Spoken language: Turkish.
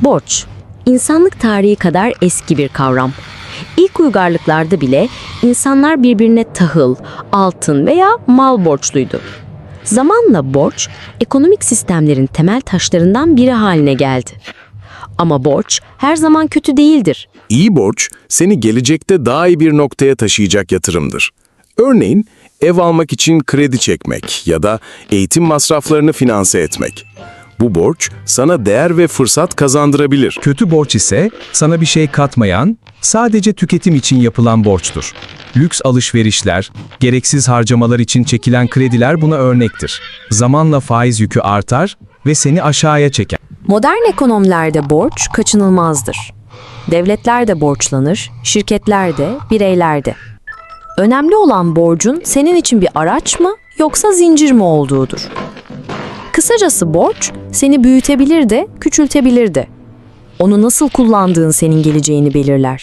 Borç, insanlık tarihi kadar eski bir kavram. İlk uygarlıklarda bile insanlar birbirine tahıl, altın veya mal borçluydu. Zamanla borç, ekonomik sistemlerin temel taşlarından biri haline geldi. Ama borç her zaman kötü değildir. İyi borç, seni gelecekte daha iyi bir noktaya taşıyacak yatırımdır. Örneğin, ev almak için kredi çekmek ya da eğitim masraflarını finanse etmek. Bu borç, sana değer ve fırsat kazandırabilir. Kötü borç ise sana bir şey katmayan, sadece tüketim için yapılan borçtur. Lüks alışverişler, gereksiz harcamalar için çekilen krediler buna örnektir. Zamanla faiz yükü artar ve seni aşağıya çeker. Modern ekonomilerde borç kaçınılmazdır. Devletler de borçlanır, şirketler de, bireyler de. Önemli olan borcun senin için bir araç mı yoksa zincir mi olduğudur. Kısacası borç seni büyütebilir de, küçültebilir de. Onu nasıl kullandığın senin geleceğini belirler.